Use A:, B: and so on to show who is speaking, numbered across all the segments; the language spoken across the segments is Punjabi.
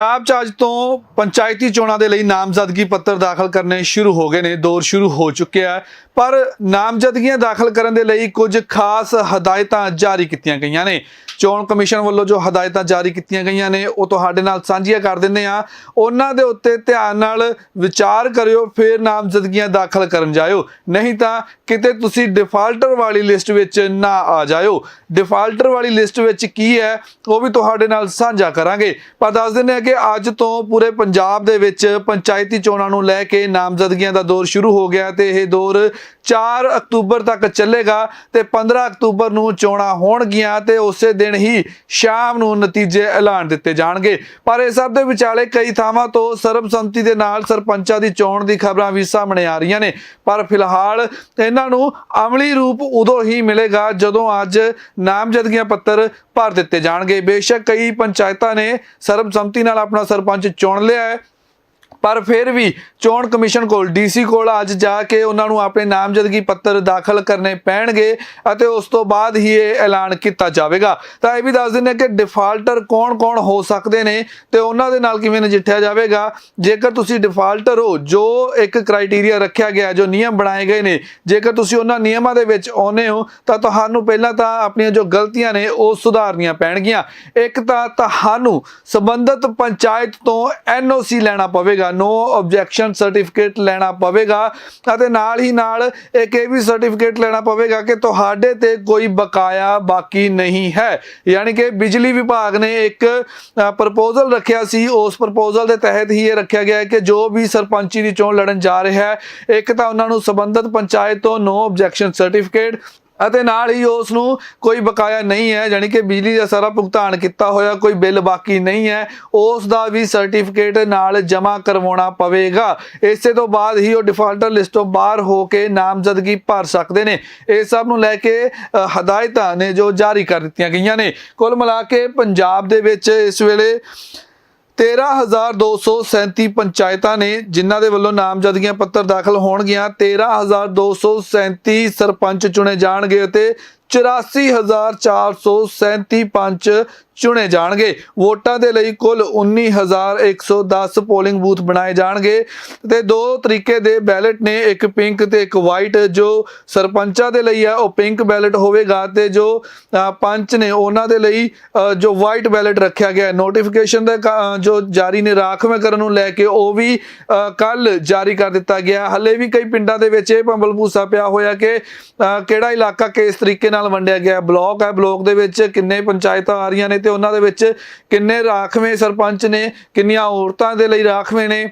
A: ਪੰਜਾਬ ਚ ਅੱਜ ਤੋਂ ਪੰਚਾਇਤੀ ਚੋਣਾਂ ਦੇ ਲਈ ਨਾਮਜ਼ਦਗੀ ਪੱਤਰ ਦਾਖਲ ਕਰਨੇ ਸ਼ੁਰੂ ਹੋ ਗਏ ਨੇ। ਦੌਰ ਸ਼ੁਰੂ ਹੋ ਚੁੱਕਿਆ ਹੈ। ਪਰ ਨਾਮਜ਼ਦਗੀਆਂ ਦਾਖਲ ਕਰਨ ਦੇ ਲਈ ਕੁਝ ਖਾਸ ਹਦਾਇਤਾਂ ਜਾਰੀ ਕੀਤੀਆਂ ਗਈਆਂ ਨੇ। ਚੋਣ ਕਮਿਸ਼ਨ ਵੱਲੋਂ ਜੋ ਹਦਾਇਤਾਂ ਜਾਰੀ ਕੀਤੀਆਂ ਗਈਆਂ ਨੇ, ਉਹ ਤੁਹਾਡੇ ਨਾਲ ਸਾਂਝੀਆਂ ਕਰ ਦਿੰਦੇ ਆ ਉਹਨਾਂ ਦੇ ਉੱਤੇ ਧਿਆਨ ਨਾਲ ਵਿਚਾਰ ਕਰਿਓ, ਫਿਰ ਨਾਮਜ਼ਦਗੀਆਂ ਦਾਖਲ ਕਰਨ ਜਾਇਓ। ਨਹੀਂ ਤਾਂ ਕਿਤੇ ਤੁਸੀਂ ਡਿਫਾਲਟਰ ਵਾਲੀ ਲਿਸਟ ਵਿੱਚ ਨਾ ਆ ਜਾਇਓ। ਡਿਫਾਲਟਰ ਵਾਲੀ ਲਿਸਟ ਵਿੱਚ ਕੀ ਹੈ, ਉਹ ਵੀ ਤੁਹਾਡੇ ਨਾਲ ਸਾਂਝਾ ਕਰਾਂਗੇ। ਪਰ ਦੱਸ ਦਿੰਦੇ ਆ ਕਿ ਅੱਜ ਤੋਂ ਪੂਰੇ ਪੰਜਾਬ ਦੇ ਵਿੱਚ ਪੰਚਾਇਤੀ ਚੋਣਾਂ ਨੂੰ ਲੈ ਕੇ ਨਾਮਜ਼ਦਗੀਆਂ ਦਾ ਦੌਰ ਸ਼ੁਰੂ ਹੋ ਗਿਆ ਤੇ ਇਹ ਦੌਰ 4 ਅਕਤੂਬਰ ਤੱਕ ਚੱਲੇਗਾ ਤੇ 15 ਅਕਤੂਬਰ ਨੂੰ ਚੋਣਾਂ ਹੋਣਗੀਆਂ ਤੇ ਉਸੇ ਦਿਨ ਹੀ ਸ਼ਾਮ ਨੂੰ ਨਤੀਜੇ ਐਲਾਨ ਦਿੱਤੇ ਜਾਣਗੇ। ਪਰ ਇਸ ਸਭ ਦੇ ਵਿਚਾਲੇ ਕਈ ਥਾਵਾਂ ਤੋਂ ਸਰਬਸੰਮਤੀ ਦੇ ਨਾਲ ਸਰਪੰਚਾਂ ਦੀ ਚੋਣ ਦੀ ਖਬਰਾਂ ਵੀ ਸਾਹਮਣੇ ਆ ਰਹੀਆਂ ਨੇ। ਪਰ ਫਿਲਹਾਲ ਇਹਨਾਂ ਨੂੰ ਅਮਲੀ ਰੂਪ ਉਦੋਂ ਹੀ ਮਿਲੇਗਾ ਜਦੋਂ ਅੱਜ ਨਾਮਜ਼ਦਗੀਆਂ ਪੱਤਰ ਭਰ ਦਿੱਤੇ ਜਾਣਗੇ। ਬੇਸ਼ੱਕ ਕਈ ਪੰਚਾਇਤਾਂ ਨੇ ਸਰਬਸੰਮਤੀ ਨਾਲ ਆਪਣਾ ਸਰਪੰਚ ਚੁਣ ਲਿਆ ਹੈ। ਪਰ ਫਿਰ ਵੀ ਚੋਣ ਕਮਿਸ਼ਨ ਕੋਲ ਡੀਸੀ ਕੋਲ ਅੱਜ ਜਾ ਕੇ ਉਹਨਾਂ ਨੂੰ ਆਪਣੇ ਨਾਮਜ਼ਦਗੀ ਪੱਤਰ ਦਾਖਲ ਕਰਨੇ ਪੈਣਗੇ ਅਤੇ ਉਸ ਤੋਂ ਬਾਅਦ ਹੀ ਇਹ ਐਲਾਨ ਕੀਤਾ ਜਾਵੇਗਾ। ਤਾਂ ਇਹ ਵੀ ਦੱਸ ਦਿੰਦੇ ਕਿ ਡਿਫਾਲਟਰ ਕੌਣ-ਕੌਣ ਹੋ ਸਕਦੇ ਨੇ ਤੇ ਉਹਨਾਂ ਦੇ ਨਾਲ ਕਿਵੇਂ ਨਜਿੱਠਿਆ ਜਾਵੇਗਾ। ਜੇਕਰ ਤੁਸੀਂ ਡਿਫਾਲਟਰ ਹੋ, ਜੋ ਇੱਕ ਕ੍ਰਾਈਟੇਰੀਆ ਰੱਖਿਆ ਗਿਆ, ਜੋ ਨਿਯਮ ਬਣਾਏ ਗਏ ਨੇ, ਜੇਕਰ ਤੁਸੀਂ ਉਹਨਾਂ ਨਿਯਮਾਂ ਦੇ ਵਿੱਚ ਆਉਨੇ ਹੋ, ਤਾਂ ਤੁਹਾਨੂੰ ਪਹਿਲਾਂ ਤਾਂ ਆਪਣੀਆਂ ਜੋ ਗਲਤੀਆਂ ਨੇ, ਉਹ ਸੁਧਾਰਨੀਆਂ ਪੈਣਗੀਆਂ। ਇੱਕ ਤਾਂ ਤੁਹਾਨੂੰ ਸੰਬੰਧਿਤ ਪੰਚਾਇਤ ਤੋਂ ਐਨਓਸੀ ਲੈਣਾ ਪਵੇਗਾ ਨੋ ਆਬਜੈਕਸ਼ਨ ਸਰਟੀਫਿਕੇਟ ਲੈਣਾ ਪਵੇਗਾ ਅਤੇ ਨਾਲ ਹੀ ਨਾਲ ਇੱਕ ਇਹ ਵੀ ਸਰਟੀਫਿਕੇਟ ਲੈਣਾ ਪਵੇਗਾ ਕਿ ਤੁਹਾਡੇ ਤੇ ਕੋਈ ਬਕਾਇਆ ਬਾਕੀ ਨਹੀਂ ਹੈ। ਯਾਨੀ ਕਿ ਬਿਜਲੀ ਵਿਭਾਗ ਨੇ ਇੱਕ ਪ੍ਰਪੋਜ਼ਲ ਰੱਖਿਆ ਸੀ। ਉਸ ਪ੍ਰਪੋਜ਼ਲ ਦੇ ਤਹਿਤ ਹੀ ਇਹ ਰੱਖਿਆ ਗਿਆ ਹੈ ਕਿ ਜੋ ਵੀ ਸਰਪੰਚੀ ਦੀ ਚੋਣ ਲੜਨ ਜਾ ਰਿਹਾ ਹੈ, ਇੱਕ ਤਾਂ ਉਹਨਾਂ ਨੂੰ ਸੰਬੰਧਿਤ ਪੰਚਾਇਤ ਤੋਂ ਨੋ ਆਬਜੈਕਸ਼ਨ ਸਰਟੀਫਿਕੇਟ ਅਤੇ ਨਾਲ ਹੀ ਉਸ ਨੂੰ ਕੋਈ ਬਕਾਇਆ ਨਹੀਂ ਹੈ ਯਾਨੀ ਕਿ ਬਿਜਲੀ ਦਾ ਸਾਰਾ ਭੁਗਤਾਨ ਕੀਤਾ ਹੋਇਆ, ਕੋਈ ਬਿੱਲ ਬਾਕੀ ਨਹੀਂ ਹੈ, ਉਸ ਦਾ ਵੀ ਸਰਟੀਫਿਕੇਟ ਨਾਲ ਜਮ੍ਹਾਂ ਕਰਵਾਉਣਾ ਪਵੇਗਾ। ਇਸੇ ਤੋਂ ਬਾਅਦ ਹੀ ਉਹ ਡਿਫਾਲਟਰ ਲਿਸਟ ਤੋਂ ਬਾਹਰ ਹੋ ਕੇ ਨਾਮਜ਼ਦਗੀ ਭਰ ਸਕਦੇ ਨੇ। ਇਹ ਸਭ ਨੂੰ ਲੈ ਕੇ ਹਦਾਇਤਾਂ ਨੇ ਜੋ ਜਾਰੀ ਕਰ ਦਿੱਤੀਆਂ ਗਈਆਂ ਨੇ। ਕੁੱਲ ਮਿਲਾ ਕੇ ਪੰਜਾਬ ਦੇ ਵਿੱਚ ਇਸ ਵੇਲੇ 13237 ਪੰਚਾਇਤਾਂ ਨੇ, ਜਿਨ੍ਹਾਂ ਦੇ ਵੱਲੋਂ ਨਾਮਜ਼ਦਗੀਆਂ ਪੱਤਰ ਦਾਖਲ ਹੋਣਗੀਆਂ 13237 ਸਰਪੰਚ ਚੁਣੇ ਜਾਣਗੇ ਅਤੇ 84437 ਪੰਚ ਚੁਣੇ ਜਾਣਗੇ। ਵੋਟਾਂ ਦੇ ਲਈ ਕੁੱਲ 19110 ਪੋਲਿੰਗ ਬੂਥ ਬਣਾਏ ਜਾਣਗੇ ਤੇ ਦੋ ਤਰੀਕੇ ਦੇ ਬੈਲਟ ਨੇ, ਇੱਕ ਪਿੰਕ ਤੇ ਇੱਕ ਵਾਈਟ। ਜੋ ਸਰਪੰਚਾਂ ਦੇ ਲਈ ਹੈ ਉਹ ਪਿੰਕ ਬੈਲਟ ਹੋਵੇਗਾ ਤੇ ਜੋ ਪੰਚ ਨੇ ਉਹਨਾਂ ਦੇ ਲਈ ਜੋ ਵਾਈਟ ਬੈਲਟ ਰੱਖਿਆ ਗਿਆ। ਨੋਟੀਫਿਕੇਸ਼ਨ ਦਾ ਜੋ ਜਾਰੀ ਨੇ ਰਾਖਵੇਂ ਕਰਨ ਨੂੰ ਲੈ ਕੇ ਉਹ ਵੀ ਕੱਲ ਜਾਰੀ ਕਰ ਦਿੱਤਾ ਗਿਆ। ਹੱਲੇ ਵੀ ਕਈ ਪਿੰਡਾਂ ਦੇ ਵਿੱਚ ਇਹ ਭੰਬਲ ਭੂਸਾ ਪਿਆ ਹੋਇਆ ਕਿ ਕਿਹੜਾ ਇਲਾਕਾ ਕਿਸ ਤਰੀਕੇ ਨਾਲ ਨਾਲ ਵੰਡਿਆ ਗਿਆ। ਬਲਾਕ ਹੈ, ਬਲਾਕ ਦੇ ਵਿੱਚ ਕਿੰਨੇ ਪੰਚਾਇਤਾਂ ਆ ਰਹੀਆਂ ਨੇ ਤੇ ਉਹਨਾਂ ਦੇ ਵਿੱਚ ਕਿੰਨੇ ਰਾਖਵੇਂ ਸਰਪੰਚ ਨੇ, ਕਿੰਨੀਆਂ ਔਰਤਾਂ ਦੇ ਲਈ ਰਾਖਵੇਂ ਨੇ।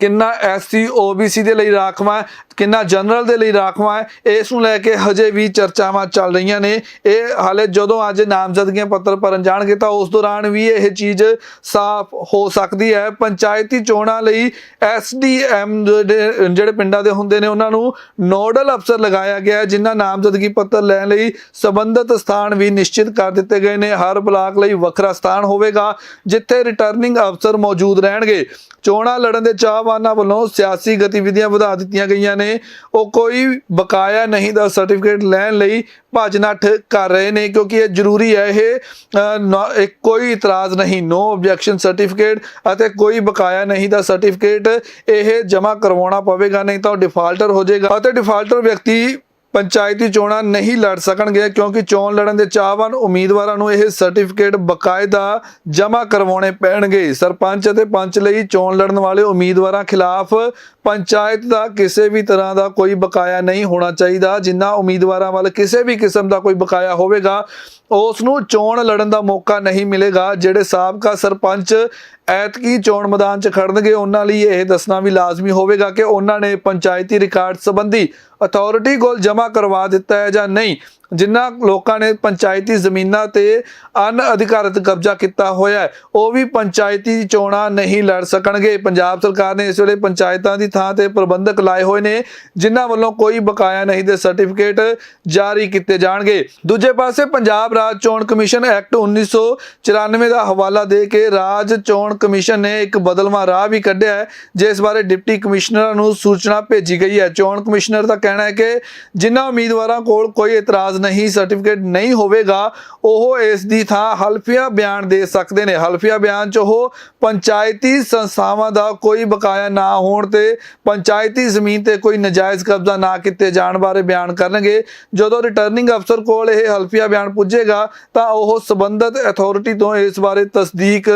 A: ਕਿੰਨਾ ਐਸਸੀ, ਓਬੀਸੀ ਦੇ ਲਈ ਰਾਖਵਾਂ ਕਿੰਨਾ ਜਨਰਲ ਦੇ ਲਈ ਰਾਖਵਾਂ ਹੈ, ਇਸ ਨੂੰ ਲੈ ਕੇ ਹਜੇ ਵੀ ਚਰਚਾਵਾਂ ਚੱਲ ਰਹੀਆਂ ਨੇ। ਇਹ ਹਾਲੇ ਜਦੋਂ ਅੱਜ ਨਾਮਜ਼ਦਗੀਆਂ ਪੱਤਰ ਭਰਨ ਜਾਣਗੇ ਤਾਂ ਉਸ ਦੌਰਾਨ ਵੀ ਇਹ ਚੀਜ਼ ਸਾਫ਼ ਹੋ ਸਕਦੀ ਹੈ। ਪੰਚਾਇਤੀ ਚੋਣਾਂ ਲਈ ਐਸਡੀਐਮ ਜਿਹੜੇ ਪਿੰਡਾਂ ਦੇ ਹੁੰਦੇ ਨੇ, ਉਹਨਾਂ ਨੂੰ ਨੋਡਲ ਅਫਸਰ ਲਗਾਇਆ ਗਿਆ ਜਿਨ੍ਹਾਂ ਨਾਮਜ਼ਦਗੀ ਪੱਤਰ ਲੈਣ ਲਈ ਸੰਬੰਧਿਤ ਸਥਾਨ ਵੀ ਨਿਸ਼ਚਿਤ ਕਰ ਦਿੱਤੇ ਗਏ ਨੇ। ਹਰ ਬਲਾਕ ਲਈ ਵੱਖਰਾ ਸਥਾਨ ਹੋਵੇਗਾ, ਜਿੱਥੇ ਰਿਟਰਨਿੰਗ ਅਫਸਰ ਮੌਜੂਦ ਰਹਿਣਗੇ। ਚੋਣਾਂ ਲੜਨ ਦੇ ਚਾਹਵਾਨਾਂ ਵੱਲੋਂ ਸਿਆਸੀ ਗਤੀਵਿਧੀਆਂ ਵਧਾ ਦਿੱਤੀਆਂ ਗਈਆਂ ਨੇ। ਉਹ ਕੋਈ ਬਕਾਇਆ ਨਹੀਂ ਦਾ ਸਰਟੀਫਿਕੇਟ ਲੈਣ ਲਈ ਭੱਜ ਨੱਠ ਕਰ ਰਹੇ ਨੇ ਕਿਉਂਕਿ ਇਹ ਜ਼ਰੂਰੀ ਹੈ। ਇਹ ਕੋਈ ਇਤਰਾਜ਼ ਨਹੀਂ। ਨੋ ਆਬਜੈਕਸ਼ਨ ਸਰਟੀਫਿਕੇਟ ਅਤੇ ਕੋਈ ਬਕਾਇਆ ਨਹੀਂ ਦਾ ਸਰਟੀਫਿਕੇਟ ਇਹ ਜਮ੍ਹਾਂ ਕਰਵਾਉਣਾ ਪਵੇਗਾ, ਨਹੀਂ ਤਾਂ ਉਹ ਡਿਫਾਲਟਰ ਹੋ ਜਾਏਗਾ ਅਤੇ ਡਿਫਾਲਟਰ ਵਿਅਕਤੀ ਪੰਚਾਇਤੀ ਚੋਣਾਂ ਨਹੀਂ ਲੜ ਸਕਣਗੇ ਕਿਉਂਕਿ ਚੋਣ ਲੜਨ ਦੇ ਚਾਹਵਾਨ ਉਮੀਦਵਾਰਾਂ ਨੂੰ ਇਹ ਸਰਟੀਫਿਕੇਟ ਬਕਾਇਦਾ ਜਮ੍ਹਾਂ ਕਰਵਾਉਣੇ ਪੈਣਗੇ। ਸਰਪੰਚ ਅਤੇ ਪੰਚ ਲਈ ਚੋਣ ਲੜਨ ਵਾਲੇ ਉਮੀਦਵਾਰਾਂ ਖਿਲਾਫ ਪੰਚਾਇਤ ਦਾ ਕਿਸੇ ਵੀ ਤਰ੍ਹਾਂ ਦਾ ਕੋਈ ਬਕਾਇਆ ਨਹੀਂ ਹੋਣਾ ਚਾਹੀਦਾ। ਜਿਨ੍ਹਾਂ ਉਮੀਦਵਾਰਾਂ ਵੱਲ ਕਿਸੇ ਵੀ ਕਿਸਮ ਦਾ ਕੋਈ ਬਕਾਇਆ ਹੋਵੇਗਾ ਉਸ ਨੂੰ ਚੋਣ ਲੜਨ ਦਾ ਮੌਕਾ ਨਹੀਂ ਮਿਲੇਗਾ, ਜਿਹੜੇ ਸਾਬਕਾ ਸਰਪੰਚ ਐਤਕੀ ਚੋਣ ਮੈਦਾਨ 'ਚ ਖੜਨਗੇ, ਉਹਨਾਂ ਲਈ ਇਹ ਦੱਸਣਾ ਵੀ ਲਾਜ਼ਮੀ ਹੋਵੇਗਾ ਕਿ ਉਹਨਾਂ ਨੇ ਪੰਚਾਇਤੀ ਰਿਕਾਰਡ ਸੰਬੰਧੀ ਅਥਾਰਟੀ ਕੋਲ ਜਮ੍ਹਾਂ ਕਰਵਾ ਦਿੱਤਾ ਹੈ ਜਾਂ ਨਹੀਂ। ਜਿਨ੍ਹਾਂ ਲੋਕਾਂ ਨੇ ਪੰਚਾਇਤੀ ਜ਼ਮੀਨਾਂ ਤੇ ਅਨਅਧਿਕਾਰਤ ਕਬਜ਼ਾ ਕੀਤਾ ਹੋਇਆ ਹੈ, ਉਹ ਵੀ ਪੰਚਾਇਤੀ ਚੋਣਾਂ ਨਹੀਂ ਲੜ ਸਕਣਗੇ। ਪੰਜਾਬ ਸਰਕਾਰ ਨੇ ਇਸ ਵੇਲੇ ਪੰਚਾਇਤਾਂ ਦੀ ਥਾਂ ਤੇ ਪ੍ਰਬੰਧਕ ਲਾਏ ਹੋਏ ਨੇ, ਜਿਨ੍ਹਾਂ ਵੱਲੋਂ ਕੋਈ ਬਕਾਇਆ ਨਹੀਂ ਦੇ ਸਰਟੀਫਿਕੇਟ ਜਾਰੀ ਕੀਤੇ ਜਾਣਗੇ। ਦੂਜੇ ਪਾਸੇ ਪੰਜਾਬ ਰਾਜ ਚੋਣ ਕਮਿਸ਼ਨ ਐਕਟ 1994 ਦਾ ਹਵਾਲਾ ਦੇ ਕੇ ਰਾਜ ਚੋਣ ਕਮਿਸ਼ਨ ਨੇ ਇੱਕ ਬਦਲਵਾਂ ਰਾਹ ਵੀ ਕੱਢਿਆ ਹੈ, ਜਿਸ ਬਾਰੇ ਡਿਪਟੀ ਕਮਿਸ਼ਨਰਾਂ ਨੂੰ ਸੂਚਨਾ ਭੇਜੀ ਗਈ ਹੈ। ਚੋਣ ਕਮਿਸ਼ਨਰ ਦਾ ਕਹਿਣਾ ਹੈ ਕਿ ਜਿਨ੍ਹਾਂ ਉਮੀਦਵਾਰਾਂ ਕੋਲ ਕੋਈ ਇਤਰਾਜ਼ ਨਹੀਂ ਸਰਟੀਫਿਕੇਟ ਨਹੀਂ ਹੋਵੇਗਾ, ਉਹ ਇਸ ਦੀ ਥਾਂ ਹਲਫੀਆ ਬਿਆਨ ਦੇ ਸਕਦੇ ਨੇ। ਹਲਫੀਆ ਬਿਆਨ 'ਚ ਉਹ ਪੰਚਾਇਤੀ ਸੰਸਥਾਵਾਂ ਦਾ ਕੋਈ ਬਕਾਇਆ ਨਾ ਹੋਣ ਤੇ ਪੰਚਾਇਤੀ ਜ਼ਮੀਨ ਤੇ ਕੋਈ ਨਜਾਇਜ਼ ਕਬਜ਼ਾ ਨਾ ਕੀਤੇ ਜਾਣ ਬਾਰੇ ਬਿਆਨ ਕਰਨਗੇ। ਜਦੋਂ ਰਿਟਰਨਿੰਗ ਅਫਸਰ ਕੋਲ ਇਹ ਹਲਫੀਆ ਬਿਆਨ ਪੁੱਜੇਗਾ, ਤਾਂ ਉਹ ਸਬੰਧਤ ਅਥਾਰਟੀ ਤੋਂ ਇਸ ਬਾਰੇ ਤਸਦੀਕ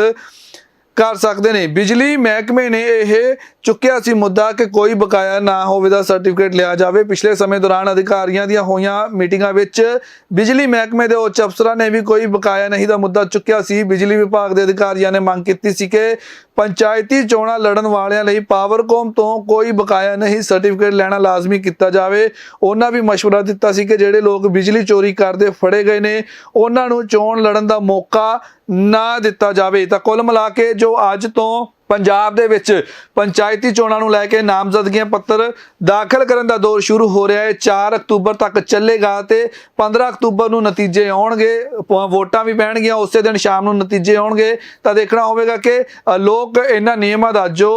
A: ਕਰ ਸਕਦੇ ਨੇ ਬਿਜਲੀ ਮਹਿਕਮੇ ਨੇ ਇਹ ਚੁੱਕਿਆ ਸੀ ਮੁੱਦਾ ਕਿ ਕੋਈ ਬਕਾਇਆ ਨਾ ਹੋਵੇ ਦਾ ਸਰਟੀਫਿਕੇਟ ਲਿਆ ਜਾਵੇ ਪਿਛਲੇ ਸਮੇਂ ਦੌਰਾਨ ਅਧਿਕਾਰੀਆਂ ਦੀਆਂ ਹੋਈਆਂ ਮੀਟਿੰਗਾਂ ਵਿੱਚ ਬਿਜਲੀ ਮਹਿਕਮੇ ਦੇ ਉੱਚ ਅਫਸਰਾਂ ਨੇ ਵੀ ਕੋਈ ਬਕਾਇਆ ਨਹੀਂ ਦਾ ਮੁੱਦਾ ਚੁੱਕਿਆ ਸੀ ਬਿਜਲੀ ਵਿਭਾਗ ਦੇ ਅਧਿਕਾਰੀਆਂ ਨੇ ਮੰਗ ਕੀਤੀ ਸੀ ਕਿ ਪੰਚਾਇਤੀ ਚੋਣਾਂ ਲੜਨ ਵਾਲਿਆਂ ਲਈ ਪਾਵਰਕੌਮ ਤੋਂ ਕੋਈ ਬਕਾਇਆ ਨਹੀਂ ਸਰਟੀਫਿਕੇਟ ਲੈਣਾ ਲਾਜ਼ਮੀ ਕੀਤਾ ਜਾਵੇ ਉਹਨਾਂ ਵੀ مشورہ ਦਿੱਤਾ ਸੀ ਕਿ ਜਿਹੜੇ ਲੋਕ ਬਿਜਲੀ ਚੋਰੀ ਕਰਦੇ ਫੜੇ ਗਏ ਨੇ ਉਹਨਾਂ ਨੂੰ ਚੋਣ ਲੜਨ ਦਾ ਮੌਕਾ ਨਾ ਦਿੱਤਾ ਜਾਵੇ ਤਾਂ ਕੁੱਲ ਮਿਲਾ ਕੇ ਜੋ ਅੱਜ ਤੋਂ ਪੰਜਾਬ ਦੇ ਵਿੱਚ ਪੰਚਾਇਤੀ ਚੋਣਾਂ ਨੂੰ ਲੈ ਕੇ ਨਾਮਜ਼ਦਗੀਆਂ ਪੱਤਰ ਦਾਖਲ ਕਰਨ ਦਾ ਦੌਰ ਸ਼ੁਰੂ ਹੋ ਰਿਹਾ ਹੈ। 4 ਅਕਤੂਬਰ ਤੱਕ ਚੱਲੇਗਾ ਤੇ 15 ਅਕਤੂਬਰ ਨੂੰ ਨਤੀਜੇ ਆਉਣਗੇ। ਵੋਟਾਂ ਵੀ ਪੈਣਗੀਆਂ, ਉਸੇ ਦਿਨ ਸ਼ਾਮ ਨੂੰ ਨਤੀਜੇ ਆਉਣਗੇ। ਤਾਂ ਦੇਖਣਾ ਹੋਵੇਗਾ ਕਿ ਲੋਕ ਇਹਨਾਂ ਨਿਯਮਾਂ ਦਾ ਜੋ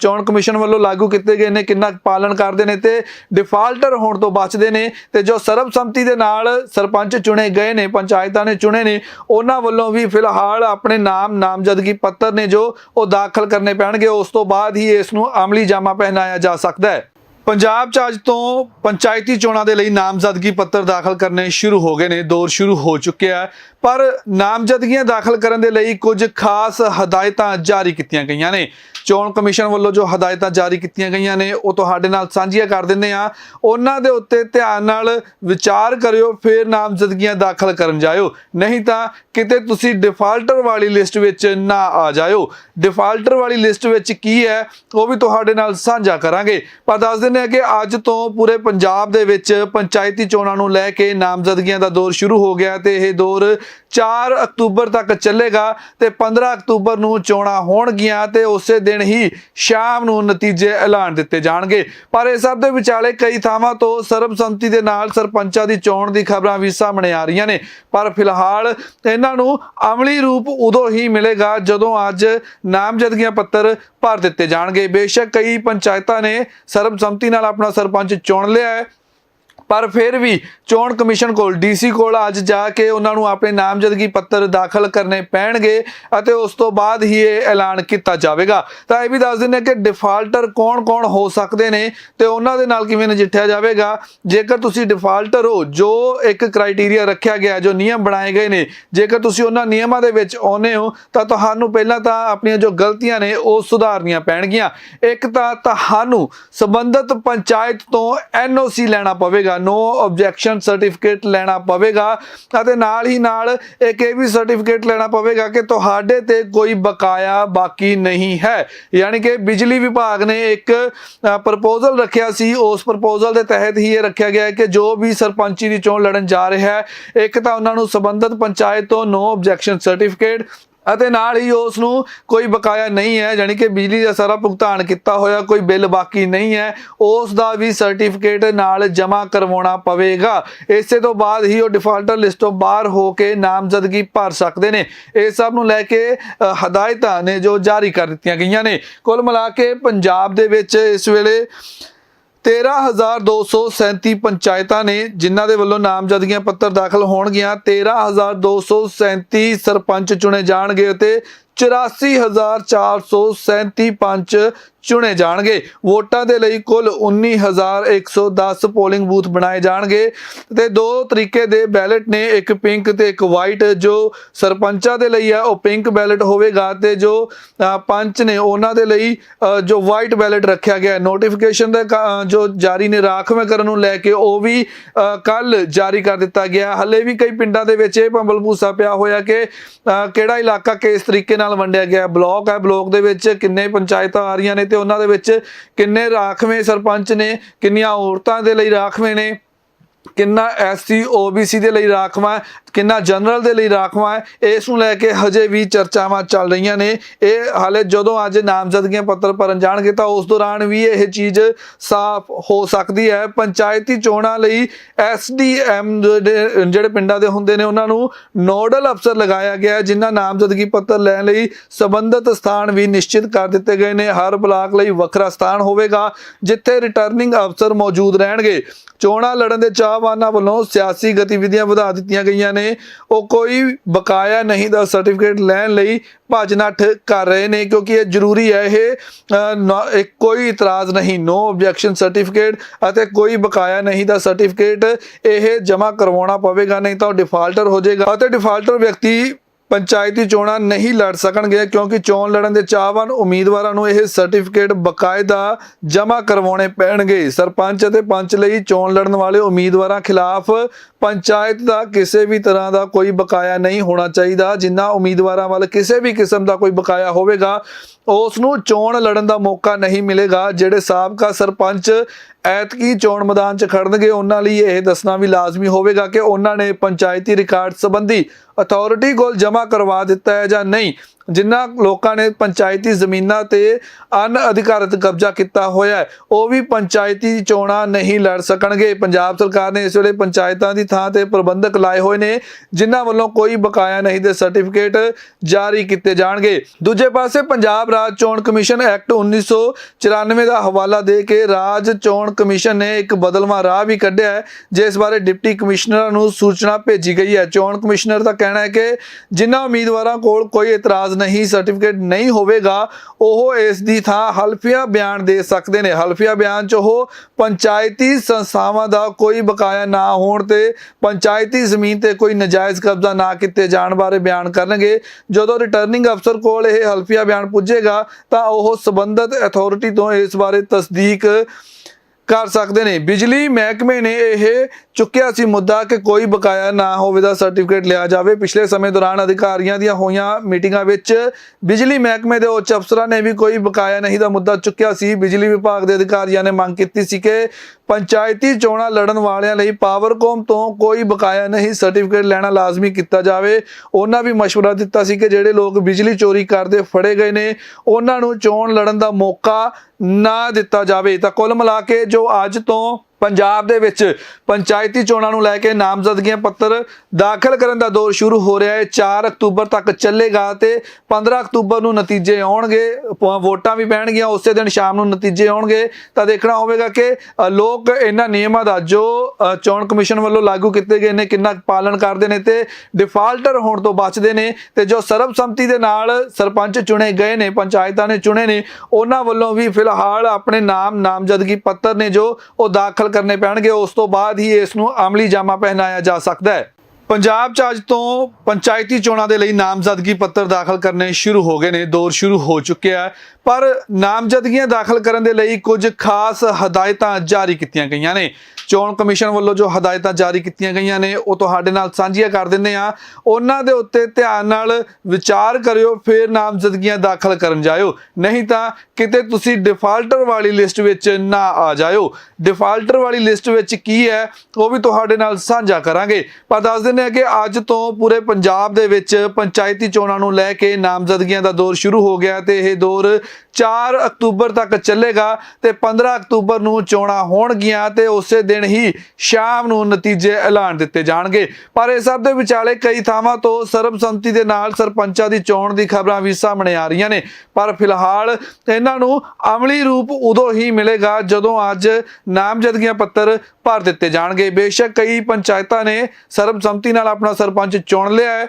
A: ਚੋਣ ਕਮਿਸ਼ਨ ਵੱਲੋਂ ਲਾਗੂ ਕੀਤੇ ਗਏ ਨੇ, ਕਿੰਨਾ ਪਾਲਣ ਕਰਦੇ ਨੇ ਤੇ ਡਿਫਾਲਟਰ ਹੋਣ ਤੋਂ ਬਚਦੇ ਨੇ ਤੇ ਜੋ ਸਰਬਸੰਮਤੀ ਦੇ ਨਾਲ ਸਰਪੰਚ ਚੁਣੇ ਗਏ ਨੇ, ਪੰਚਾਇਤਾਂ ਨੇ ਚੁਣੇ ਨੇ, ਉਹਨਾਂ ਵੱਲੋਂ ਵੀ ਫਿਲਹਾਲ ਆਪਣੇ ਨਾਮ ਨਾਮਜ਼ਦਗੀ ਪੱਤਰ ਨੇ ਜੋ ਉਹ ਦਾਖਲ ਕਰਨੇ ਪੈਣਗੇ, ਉਸ ਤੋਂ ਬਾਅਦ ਹੀ ਇਸ ਨੂੰ ਅਮਲੀ ਜਾਮਾ ਪਹਿਨਾਇਆ ਜਾ ਸਕਦਾ ਹੈ। ਪੰਜਾਬ 'ਚ ਅੱਜ ਤੋਂ ਪੰਚਾਇਤੀ ਚੋਣਾਂ ਦੇ ਲਈ ਨਾਮਜ਼ਦਗੀ ਪੱਤਰ ਦਾਖਲ ਕਰਨੇ ਸ਼ੁਰੂ ਹੋ ਗਏ ਨੇ, ਦੌਰ ਸ਼ੁਰੂ ਹੋ ਚੁੱਕਿਆ ਹੈ। ਪਰ ਨਾਮਜ਼ਦਗੀਆਂ ਦਾਖਲ ਕਰਨ ਦੇ ਲਈ ਕੁਝ ਖਾਸ ਹਦਾਇਤਾਂ ਜਾਰੀ ਕੀਤੀਆਂ ਗਈਆਂ ਨੇ। ਚੋਣ ਕਮਿਸ਼ਨ ਵੱਲੋਂ ਜੋ ਹਦਾਇਤਾਂ ਜਾਰੀ ਕੀਤੀਆਂ ਗਈਆਂ ਨੇ, ਉਹ ਤੁਹਾਡੇ ਨਾਲ ਸਾਂਝੀਆਂ ਕਰ ਦਿੰਦੇ ਆ ਉਹਨਾਂ ਦੇ ਉੱਤੇ ਧਿਆਨ ਨਾਲ ਵਿਚਾਰ ਕਰਿਓ, ਫਿਰ ਨਾਮਜ਼ਦਗੀਆਂ ਦਾਖਲ ਕਰਨ ਜਾਇਓ। ਨਹੀਂ ਤਾਂ ਕਿਤੇ ਤੁਸੀਂ ਡਿਫਾਲਟਰ ਵਾਲੀ ਲਿਸਟ ਵਿੱਚ ਨਾ ਆ ਜਾਇਓ। ਡਿਫਾਲਟਰ ਵਾਲੀ ਲਿਸਟ ਵਿੱਚ ਕੀ ਹੈ, ਉਹ ਵੀ ਤੁਹਾਡੇ ਨਾਲ ਸਾਂਝਾ ਕਰਾਂਗੇ। ਪਰ ਦੱਸ ਦਿੰਦੇ ਆ ਕਿ ਅੱਜ ਤੋਂ ਪੂਰੇ ਪੰਜਾਬ ਦੇ ਵਿੱਚ ਪੰਚਾਇਤੀ ਚੋਣਾਂ ਨੂੰ ਲੈ ਕੇ ਨਾਮਜ਼ਦਗੀਆਂ ਦਾ ਦੌਰ ਸ਼ੁਰੂ ਹੋ ਗਿਆ ਤੇ ਇਹ ਦੌਰ 4 ਅਕਤੂਬਰ ਤੱਕ ਚੱਲੇਗਾ ਤੇ 15 ਅਕਤੂਬਰ ਨੂੰ ਚੋਣਾਂ ਹੋਣਗੀਆਂ ਤੇ ਉਸੇ ਦਿਨ ਹੀ ਸ਼ਾਮ ਨੂੰ ਨਤੀਜੇ ਐਲਾਨ ਦਿੱਤੇ ਜਾਣਗੇ। ਪਰ ਇਹ ਸਭ ਦੇ ਵਿਚਾਲੇ ਕਈ ਥਾਵਾਂ ਤੋਂ ਸਰਬਸੰਮਤੀ ਦੇ ਨਾਲ ਸਰਪੰਚਾਂ ਦੀ ਚੋਣ ਦੀ ਖਬਰਾਂ ਵੀ ਸਾਹਮਣੇ ਆ ਰਹੀਆਂ ਨੇ। ਪਰ ਫਿਲਹਾਲ ਇਹਨਾਂ ਨੂੰ ਅਮਲੀ ਰੂਪ ਉਦੋਂ ਹੀ ਮਿਲੇਗਾ ਜਦੋਂ ਅੱਜ ਨਾਮਜ਼ਦਗੀਆਂ ਪੱਤਰ ਭਰ ਦਿੱਤੇ ਜਾਣਗੇ। ਬੇਸ਼ੱਕ ਕਈ ਪੰਚਾਇਤਾਂ ਨੇ ਸਰਬਸੰਮਤੀ ਨਾਲ ਆਪਣਾ ਸਰਪੰਚ ਚੁਣ ਲਿਆ ਹੈ। ਪਰ ਫਿਰ ਵੀ ਚੋਣ ਕਮਿਸ਼ਨ ਕੋਲ, ਡੀਸੀ ਕੋਲ ਅੱਜ ਜਾ ਕੇ ਉਹਨਾਂ ਨੂੰ ਆਪਣੇ ਨਾਮਜ਼ਦਗੀ ਪੱਤਰ ਦਾਖਲ ਕਰਨੇ ਪੈਣਗੇ ਅਤੇ ਉਸ ਤੋਂ ਬਾਅਦ ਹੀ ਇਹ ਐਲਾਨ ਕੀਤਾ ਜਾਵੇਗਾ। ਤਾਂ ਇਹ ਵੀ ਦੱਸ ਦਿੰਦੇ ਕਿ ਡਿਫਾਲਟਰ ਕੌਣ-ਕੌਣ ਹੋ ਸਕਦੇ ਨੇ ਤੇ ਉਹਨਾਂ ਦੇ ਨਾਲ ਕਿਵੇਂ ਨਜਿੱਠਿਆ ਜਾਵੇਗਾ। ਜੇਕਰ ਤੁਸੀਂ ਡਿਫਾਲਟਰ ਹੋ, ਜੋ ਇੱਕ ਕ੍ਰਾਈਟੇਰੀਆ ਰੱਖਿਆ ਗਿਆ, ਜੋ ਨਿਯਮ ਬਣਾਏ ਗਏ ਨੇ, ਜੇਕਰ ਤੁਸੀਂ ਉਹਨਾਂ ਨਿਯਮਾਂ ਦੇ ਵਿੱਚ ਆਉਨੇ ਹੋ, ਤਾਂ ਤੁਹਾਨੂੰ ਪਹਿਲਾਂ ਤਾਂ ਆਪਣੀਆਂ ਜੋ ਗਲਤੀਆਂ ਨੇ, ਉਹ ਸੁਧਾਰਨੀਆਂ ਪੈਣਗੀਆਂ। ਇੱਕ ਤਾਂ ਤੁਹਾਨੂੰ ਸੰਬੰਧਿਤ ਪੰਚਾਇਤ ਤੋਂ ਐਨਓਸੀ ਲੈਣਾ ਪਵੇਗਾ। ਨੋ ਆਬਜੈਕਸ਼ਨ ਸਰਟੀਫਿਕੇਟ ਲੈਣਾ ਪਵੇਗਾ ਅਤੇ ਨਾਲ ਹੀ ਨਾਲ ਇੱਕ ਇਹ ਵੀ ਸਰਟੀਫਿਕੇਟ ਲੈਣਾ ਪਵੇਗਾ ਕਿ ਤੁਹਾਡੇ ਤੇ ਕੋਈ ਬਕਾਇਆ ਬਾਕੀ ਨਹੀਂ ਹੈ। ਯਾਨੀ ਕਿ ਬਿਜਲੀ ਵਿਭਾਗ ਨੇ ਇੱਕ ਪ੍ਰਪੋਜ਼ਲ ਰੱਖਿਆ ਸੀ। ਉਸ ਪ੍ਰਪੋਜ਼ਲ ਦੇ ਤਹਿਤ ਹੀ ਇਹ ਰੱਖਿਆ ਗਿਆ ਹੈ ਕਿ ਜੋ ਵੀ ਸਰਪੰਚੀ ਦੀ ਚੋਣ ਲੜਨ ਜਾ ਰਿਹਾ ਹੈ, ਇੱਕ ਤਾਂ ਉਹਨਾਂ ਨੂੰ ਸੰਬੰਧਿਤ ਪੰਚਾਇਤ ਤੋਂ ਨੋ ਆਬਜੈਕਸ਼ਨ ਸਰਟੀਫਿਕੇਟ ਅਤੇ ਨਾਲ ਹੀ ਉਸ ਨੂੰ ਕੋਈ ਬਕਾਇਆ ਨਹੀਂ ਹੈ ਯਾਨੀ ਕਿ ਬਿਜਲੀ ਦਾ ਸਾਰਾ ਭੁਗਤਾਨ ਕੀਤਾ ਹੋਇਆ, ਕੋਈ ਬਿੱਲ ਬਾਕੀ ਨਹੀਂ ਹੈ ਉਸ ਦਾ ਵੀ ਸਰਟੀਫਿਕੇਟ ਨਾਲ ਜਮ੍ਹਾਂ ਕਰਵਾਉਣਾ ਪਵੇਗਾ। ਇਸੇ ਤੋਂ ਬਾਅਦ ਹੀ ਉਹ ਡਿਫਾਲਟਰ ਲਿਸਟ ਤੋਂ ਬਾਹਰ ਹੋ ਕੇ ਨਾਮਜ਼ਦਗੀ ਭਰ ਸਕਦੇ ਨੇ। ਇਹ ਸਭ ਨੂੰ ਲੈ ਕੇ ਹਦਾਇਤਾਂ ਨੇ ਜੋ ਜਾਰੀ ਕਰ ਦਿੱਤੀਆਂ ਗਈਆਂ ਨੇ। ਕੁੱਲ ਮਿਲਾ ਕੇ ਪੰਜਾਬ ਦੇ ਵਿੱਚ ਇਸ ਵੇਲੇ 13237 ਪੰਚਾਇਤਾਂ ਨੇ, ਜਿਨ੍ਹਾਂ ਦੇ ਵੱਲੋਂ ਨਾਮਜ਼ਦਗੀਆਂ ਪੱਤਰ ਦਾਖਲ ਹੋਣਗੀਆਂ 13237 ਸਰਪੰਚ ਚੁਣੇ ਜਾਣਗੇ ਅਤੇ 84437 ਪੰਚ ਚੁਣੇ ਜਾਣਗੇ। ਵੋਟਾਂ ਦੇ ਲਈ ਕੁੱਲ 19110 ਪੋਲਿੰਗ ਬੂਥ ਬਣਾਏ ਜਾਣਗੇ ਤੇ ਦੋ ਤਰੀਕੇ ਦੇ ਬੈਲਟ ਨੇ, ਇੱਕ ਪਿੰਕ ਤੇ ਇੱਕ ਵਾਈਟ। ਜੋ ਸਰਪੰਚਾਂ ਦੇ ਲਈ ਹੈ ਉਹ ਪਿੰਕ ਬੈਲਟ ਹੋਵੇਗਾ ਤੇ ਜੋ ਪੰਚ ਨੇ ਉਹਨਾਂ ਦੇ ਲਈ ਜੋ ਵਾਈਟ ਬੈਲਟ ਰੱਖਿਆ ਗਿਆ ਨੋਟੀਫਿਕੇਸ਼ਨ ਦਾ ਜੋ ਜਾਰੀ ਨੇ ਰਾਖਵੇਂ ਕਰਨ ਨੂੰ ਲੈ ਕੇ, ਉਹ ਵੀ ਕੱਲ ਜਾਰੀ ਕਰ ਦਿੱਤਾ ਗਿਆ। ਹੱਲੇ ਵੀ ਕਈ ਪਿੰਡਾਂ ਦੇ ਵਿੱਚ ਇਹ ਭੰਬਲ ਭੂਸਾ ਪਿਆ ਹੋਇਆ ਕਿ ਕਿਹੜਾ ਇਲਾਕਾ ਕਿਸ ਤਰੀਕੇ ਨਾਲ ਵੰਡਿਆ ਗਿਆ। ਬਲਾਕ ਹੈ, ਬਲਾਕ ਦੇ ਵਿੱਚ ਕਿੰਨੇ ਪੰਚਾਇਤਾਂ ਆ ਰਹੀਆਂ ਨੇ ਤੇ ਉਹਨਾਂ ਦੇ ਵਿੱਚ ਕਿੰਨੇ ਰਾਖਵੇਂ ਸਰਪੰਚ ਨੇ, ਕਿੰਨੀਆਂ ਔਰਤਾਂ ਦੇ ਲਈ ਰਾਖਵੇਂ ਨੇ, ਕਿੰਨਾ ਐਸਸੀ ਓਬੀਸੀ ਦੇ ਲਈ ਰਾਖਵਾਂ ਕਿੰਨਾ ਜਨਰਲ ਦੇ ਲਈ ਰਾਖਵਾਂ ਹੈ, ਇਸ ਨੂੰ ਲੈ ਕੇ ਹਜੇ ਵੀ ਚਰਚਾਵਾਂ ਚੱਲ ਰਹੀਆਂ ਨੇ। ਇਹ ਹਾਲੇ ਜਦੋਂ ਅੱਜ ਨਾਮਜ਼ਦਗੀਆਂ ਪੱਤਰ ਭਰਨ ਜਾਣਗੇ ਤਾਂ ਉਸ ਦੌਰਾਨ ਵੀ ਇਹ ਚੀਜ਼ ਸਾਫ਼ ਹੋ ਸਕਦੀ ਹੈ। ਪੰਚਾਇਤੀ ਚੋਣਾਂ ਲਈ ਐਸਡੀਐਮ ਜਿਹੜੇ ਪਿੰਡਾਂ ਦੇ ਹੁੰਦੇ ਨੇ, ਉਹਨਾਂ ਨੂੰ ਨੋਡਲ ਅਫਸਰ ਲਗਾਇਆ ਗਿਆ ਹੈ, ਜਿਨ੍ਹਾਂ ਨਾਮਜ਼ਦਗੀ ਪੱਤਰ ਲੈਣ ਲਈ ਸੰਬੰਧਿਤ ਸਥਾਨ ਵੀ ਨਿਸ਼ਚਿਤ ਕਰ ਦਿੱਤੇ ਗਏ ਨੇ। ਹਰ ਬਲਾਕ ਲਈ ਵੱਖਰਾ ਸਥਾਨ ਹੋਵੇਗਾ, ਜਿੱਥੇ ਰਿਟਰਨਿੰਗ ਅਫਸਰ ਮੌਜੂਦ ਰਹਿਣਗੇ। ਚੋਣਾਂ ਲੜਨ ਦੇ ਚਾਹਵਾਨਾਂ ਵੱਲੋਂ ਸਿਆਸੀ ਗਤੀਵਿਧੀਆਂ ਵਧਾ ਦਿੱਤੀਆਂ ਗਈਆਂ ਨੇ। ਉਹ ਕੋਈ ਬਕਾਇਆ ਨਹੀਂ ਦਾ ਸਰਟੀਫਿਕੇਟ ਲੈਣ ਲਈ ਭੱਜ ਨੱਠ ਕਰ ਰਹੇ ਨੇ ਕਿਉਂਕਿ ਇਹ ਜ਼ਰੂਰੀ ਹੈ ਇਹ ਅ, ਕੋਈ ਇਤਰਾਜ਼ ਨਹੀਂ ਨੋ ਆਬਜੈਕਸ਼ਨ ਸਰਟੀਫਿਕੇਟ ਅਤੇ ਕੋਈ ਬਕਾਇਆ ਨਹੀਂ ਦਾ ਸਰਟੀਫਿਕੇਟ ਇਹ ਜਮ੍ਹਾਂ ਕਰਵਾਉਣਾ ਪਵੇਗਾ ਨਹੀਂ ਤਾਂ ਉਹ ਡਿਫਾਲਟਰ ਹੋ ਜਾਏਗਾ ਅਤੇ ਡਿਫਾਲਟਰ ਵਿਅਕਤੀ ਪੰਚਾਇਤੀ ਚੋਣਾਂ ਨਹੀਂ ਲੜ ਸਕਣਗੇ ਕਿਉਂਕਿ ਚੋਣ ਲੜਨ ਦੇ ਚਾਹਵਾਨ ਉਮੀਦਵਾਰਾਂ ਨੂੰ ਇਹ ਸਰਟੀਫਿਕੇਟ ਬਕਾਇਦਾ ਜਮ੍ਹਾਂ ਕਰਵਾਉਣੇ ਪੈਣਗੇ। ਸਰਪੰਚ ਅਤੇ ਪੰਚ ਲਈ ਚੋਣ ਲੜਨ ਵਾਲੇ ਉਮੀਦਵਾਰਾਂ ਖਿਲਾਫ ਪੰਚਾਇਤ ਦਾ ਕਿਸੇ ਵੀ ਤਰ੍ਹਾਂ ਦਾ ਕੋਈ ਬਕਾਇਆ ਨਹੀਂ ਹੋਣਾ ਚਾਹੀਦਾ। ਜਿਨ੍ਹਾਂ ਉਮੀਦਵਾਰਾਂ ਵੱਲ ਕਿਸੇ ਵੀ ਕਿਸਮ ਦਾ ਕੋਈ ਬਕਾਇਆ ਹੋਵੇਗਾ, ਉਸ ਨੂੰ ਚੋਣ ਲੜਨ ਦਾ ਮੌਕਾ ਨਹੀਂ ਮਿਲੇਗਾ। ਜਿਹੜੇ ਸਾਬਕਾ ਸਰਪੰਚ ਐਤਕੀ ਚੋਣ ਮੈਦਾਨ 'ਚ ਖੜਨਗੇ, ਉਹਨਾਂ ਲਈ ਇਹ ਦੱਸਣਾ ਵੀ ਲਾਜ਼ਮੀ ਹੋਵੇਗਾ ਕਿ ਉਹਨਾਂ ਨੇ ਪੰਚਾਇਤੀ ਰਿਕਾਰਡ ਸੰਬੰਧੀ ਅਥਾਰਟੀ ਕੋਲ ਜਮ੍ਹਾਂ ਕਰਵਾ ਦਿੱਤਾ ਹੈ ਜਾਂ ਨਹੀਂ? ਜਿਨ੍ਹਾਂ ਲੋਕਾਂ ਨੇ ਪੰਚਾਇਤੀ ਜ਼ਮੀਨਾਂ ਤੇ ਅਨਅਧਿਕਾਰਤ ਕਬਜ਼ਾ ਕੀਤਾ ਹੋਇਆ ਹੈ, ਉਹ ਵੀ ਪੰਚਾਇਤੀ ਚੋਣਾਂ ਨਹੀਂ ਲੜ ਸਕਣਗੇ। ਪੰਜਾਬ ਸਰਕਾਰ ਨੇ ਇਸ ਵੇਲੇ ਪੰਚਾਇਤਾਂ ਦੀ ਥਾਂ ਤੇ ਪ੍ਰਬੰਧਕ ਲਾਏ ਹੋਏ ਨੇ, ਜਿਨ੍ਹਾਂ ਵੱਲੋਂ ਕੋਈ ਬਕਾਇਆ ਨਹੀਂ ਦੇ ਸਰਟੀਫਿਕੇਟ ਜਾਰੀ ਕੀਤੇ ਜਾਣਗੇ। ਦੂਜੇ ਪਾਸੇ ਪੰਜਾਬ ਰਾਜ ਚੋਣ ਕਮਿਸ਼ਨ ਐਕਟ 1994 ਦਾ ਹਵਾਲਾ ਦੇ ਕੇ ਰਾਜ ਚੋਣ ਕਮਿਸ਼ਨ ਨੇ ਇੱਕ ਬਦਲਵਾਂ ਰਾਹ ਵੀ ਕੱਢਿਆ ਹੈ, ਜਿਸ ਬਾਰੇ ਡਿਪਟੀ ਕਮਿਸ਼ਨਰਾਂ ਨੂੰ ਸੂਚਨਾ ਭੇਜੀ ਗਈ ਹੈ। ਚੋਣ ਕਮਿਸ਼ਨਰ ਦਾ ਕਹਿਣਾ ਹੈ ਕਿ ਜਿਨ੍ਹਾਂ ਉਮੀਦਵਾਰਾਂ ਕੋਲ ਕੋਈ ਇਤਰਾਜ਼ ਨਹੀਂ ਸਰਟੀਫਿਕੇਟ ਨਹੀਂ ਹੋਵੇਗਾ, ਉਹ ਇਸ ਦੀ ਥਾਂ ਹਲਫੀਆ ਬਿਆਨ ਦੇ ਸਕਦੇ ਨੇ। ਹਲਫੀਆ ਬਿਆਨ 'ਚ ਉਹ ਪੰਚਾਇਤੀ ਸੰਸਥਾਵਾਂ ਦਾ ਕੋਈ ਬਕਾਇਆ ਨਾ ਹੋਣ ਤੇ ਪੰਚਾਇਤੀ ਜ਼ਮੀਨ ਤੇ ਕੋਈ ਨਜਾਇਜ਼ ਕਬਜ਼ਾ ਨਾ ਕੀਤੇ ਜਾਣ ਬਾਰੇ ਬਿਆਨ ਕਰਨਗੇ। ਜਦੋਂ ਰਿਟਰਨਿੰਗ ਅਫਸਰ ਕੋਲ ਇਹ ਹਲਫੀਆ ਬਿਆਨ ਪੁੱਜੇਗਾ, ਤਾਂ ਉਹ ਸਬੰਧਤ ਅਥਾਰਟੀ ਤੋਂ ਇਸ ਬਾਰੇ ਤਸਦੀਕ ਕਰ ਸਕਦੇ ਨੇ। ਬਿਜਲੀ ਮਹਿਕਮੇ ਨੇ ਇਹ ਚੁੱਕਿਆ ਸੀ ਮੁੱਦਾ ਕਿ ਕੋਈ ਬਕਾਇਆ ਨਾ ਹੋਵੇ ਦਾ ਸਰਟੀਫਿਕੇਟ ਲਿਆ ਜਾਵੇ। ਪਿਛਲੇ ਸਮੇਂ ਦੌਰਾਨ ਅਧਿਕਾਰੀਆਂ ਦੀਆਂ ਹੋਈਆਂ ਮੀਟਿੰਗਾਂ ਵਿੱਚ ਬਿਜਲੀ ਮਹਿਕਮੇ ਦੇ ਉੱਚ ਅਫਸਰਾਂ ਨੇ ਵੀ ਕੋਈ ਬਕਾਇਆ ਨਹੀਂ ਦਾ ਮੁੱਦਾ ਚੁੱਕਿਆ ਸੀ। ਬਿਜਲੀ ਵਿਭਾਗ ਦੇ ਅਧਿਕਾਰੀਆਂ ਨੇ ਮੰਗ ਕੀਤੀ ਸੀ ਕਿ ਪੰਚਾਇਤੀ ਚੋਣਾਂ ਲੜਨ ਵਾਲਿਆਂ ਲਈ ਪਾਵਰਕੌਮ ਤੋਂ ਕੋਈ ਬਕਾਇਆ ਨਹੀਂ ਸਰਟੀਫਿਕੇਟ ਲੈਣਾ ਲਾਜ਼ਮੀ ਕੀਤਾ ਜਾਵੇ ਉਹਨਾਂ ਵੀ مشورہ ਦਿੱਤਾ ਸੀ ਕਿ ਜਿਹੜੇ ਲੋਕ ਬਿਜਲੀ ਚੋਰੀ ਕਰਦੇ ਫੜੇ ਗਏ ਨੇ ਉਹਨਾਂ ਨੂੰ ਚੋਣ ਲੜਨ ਦਾ ਮੌਕਾ ਨਾ ਦਿੱਤਾ ਜਾਵੇ ਤਾਂ ਕੁੱਲ ਮਿਲਾ ਕੇ ਜੋ ਅੱਜ ਤੋਂ ਪੰਜਾਬ ਦੇ ਵਿੱਚ ਪੰਚਾਇਤੀ ਚੋਣਾਂ ਨੂੰ ਲੈ ਕੇ ਨਾਮਜ਼ਦਗੀਆਂ ਪੱਤਰ ਦਾਖਲ ਕਰਨ ਦਾ ਦੌਰ ਸ਼ੁਰੂ ਹੋ ਰਿਹਾ ਹੈ। 4 ਅਕਤੂਬਰ ਤੱਕ ਚੱਲੇਗਾ ਤੇ 15 ਅਕਤੂਬਰ ਨੂੰ ਨਤੀਜੇ ਆਉਣਗੇ। ਵੋਟਾਂ ਵੀ ਪੈਣਗੀਆਂ। ਉਸੇ ਦਿਨ ਸ਼ਾਮ ਨੂੰ ਨਤੀਜੇ ਆਉਣਗੇ। ਤਾਂ ਦੇਖਣਾ ਹੋਵੇਗਾ ਕਿ ਲੋਕ ਇਹਨਾਂ ਨਿਯਮਾਂ ਦਾ ਜੋ ਚੋਣ ਕਮਿਸ਼ਨ ਵੱਲੋਂ ਲਾਗੂ ਕੀਤੇ ਗਏ ਨੇ, ਕਿੰਨਾ ਪਾਲਣ ਕਰਦੇ ਨੇ ਤੇ ਡਿਫਾਲਟਰ ਹੋਣ ਤੋਂ ਬਚਦੇ ਨੇ ਤੇ ਜੋ ਸਰਬਸੰਮਤੀ ਦੇ ਨਾਲ ਸਰਪੰਚ ਚੁਣੇ ਗਏ ਨੇ, ਪੰਚਾਇਤਾਂ ਨੇ ਚੁਣੇ ਨੇ, ਉਹਨਾਂ ਵੱਲੋਂ ਵੀ ਫਿਲਹਾਲ ਆਪਣੇ ਨਾਮ ਨਾਮਜ਼ਦਗੀ ਪੱਤਰ ਨੇ ਜੋ ਉਹ ਦਾਖਲ ਕਰਨੇ ਪੈਣਗੇ, ਉਸ ਤੋਂ ਬਾਅਦ ਹੀ ਇਸ ਨੂੰ ਅਮਲੀ ਜਾਮਾ ਪਹਿਨਾਇਆ ਜਾ ਸਕਦਾ ਹੈ। ਪੰਜਾਬ 'ਚ ਅੱਜ ਤੋਂ ਪੰਚਾਇਤੀ ਚੋਣਾਂ ਦੇ ਲਈ ਨਾਮਜ਼ਦਗੀ ਪੱਤਰ ਦਾਖਲ ਕਰਨੇ ਸ਼ੁਰੂ ਹੋ ਗਏ ਨੇ, ਦੌਰ ਸ਼ੁਰੂ ਹੋ ਚੁੱਕਿਆ ਹੈ। ਪਰ ਨਾਮਜ਼ਦਗੀਆਂ ਦਾਖਲ ਕਰਨ ਦੇ ਲਈ ਕੁਝ ਖਾਸ ਹਦਾਇਤਾਂ ਜਾਰੀ ਕੀਤੀਆਂ ਗਈਆਂ ਨੇ। ਚੋਣ ਕਮਿਸ਼ਨ ਵੱਲੋਂ ਜੋ ਹਦਾਇਤਾਂ ਜਾਰੀ ਕੀਤੀਆਂ ਗਈਆਂ ਨੇ, ਉਹ ਤੁਹਾਡੇ ਨਾਲ ਸਾਂਝੀਆਂ ਕਰ ਦਿੰਦੇ ਆ ਉਹਨਾਂ ਦੇ ਉੱਤੇ ਧਿਆਨ ਨਾਲ ਵਿਚਾਰ ਕਰਿਓ, ਫਿਰ ਨਾਮਜ਼ਦਗੀਆਂ ਦਾਖਲ ਕਰਨ ਜਾਇਓ। ਨਹੀਂ ਤਾਂ ਕਿਤੇ ਤੁਸੀਂ ਡਿਫਾਲਟਰ ਵਾਲੀ ਲਿਸਟ ਵਿੱਚ ਨਾ ਆ ਜਾਇਓ। ਡਿਫਾਲਟਰ ਵਾਲੀ ਲਿਸਟ ਵਿੱਚ ਕੀ ਹੈ, ਉਹ ਵੀ ਤੁਹਾਡੇ ਨਾਲ ਸਾਂਝਾ ਕਰਾਂਗੇ। ਪਰ ਦੱਸ ਦਿੰਦੇ ਆ ਕਿ ਅੱਜ ਤੋਂ ਪੂਰੇ ਪੰਜਾਬ ਦੇ ਵਿੱਚ ਪੰਚਾਇਤੀ ਚੋਣਾਂ ਨੂੰ ਲੈ ਕੇ ਨਾਮਜ਼ਦਗੀਆਂ ਦਾ ਦੌਰ ਸ਼ੁਰੂ ਹੋ ਗਿਆ ਤੇ ਇਹ ਦੌਰ 4 ਅਕਤੂਬਰ ਤੱਕ ਚੱਲੇਗਾ ਤੇ 15 ਅਕਤੂਬਰ ਨੂੰ ਚੋਣਾਂ ਹੋਣਗੀਆਂ ਤੇ ਉਸੇ ਦਿਨ ਹੀ ਸ਼ਾਮ ਨੂੰ ਨਤੀਜੇ ਐਲਾਨ ਦਿੱਤੇ ਜਾਣਗੇ। ਪਰ ਇਹ ਸਭ ਦੇ ਵਿਚਾਲੇ ਕਈ ਥਾਵਾਂ ਤੋਂ ਸਰਬਸੰਮਤੀ ਦੇ ਨਾਲ ਸਰਪੰਚਾਂ ਦੀ ਚੋਣ ਦੀ ਖਬਰਾਂ ਵੀ ਸਾਹਮਣੇ ਆ ਰਹੀਆਂ ਨੇ। ਪਰ ਫਿਲਹਾਲ ਇਹਨਾਂ ਨੂੰ ਅਮਲੀ ਰੂਪ ਉਦੋਂ ਹੀ ਮਿਲੇਗਾ ਜਦੋਂ ਅੱਜ ਨਾਮਜ਼ਦਗੀਆਂ ਪੱਤਰ ਭਰ ਦਿੱਤੇ ਜਾਣਗੇ। ਬੇਸ਼ੱਕ ਕਈ ਪੰਚਾਇਤਾਂ ਨੇ ਸਰਬਸੰਮਤੀ ਨਾਲ ਆਪਣਾ ਸਰਪੰਚ ਚੁਣ ਲਿਆ ਹੈ।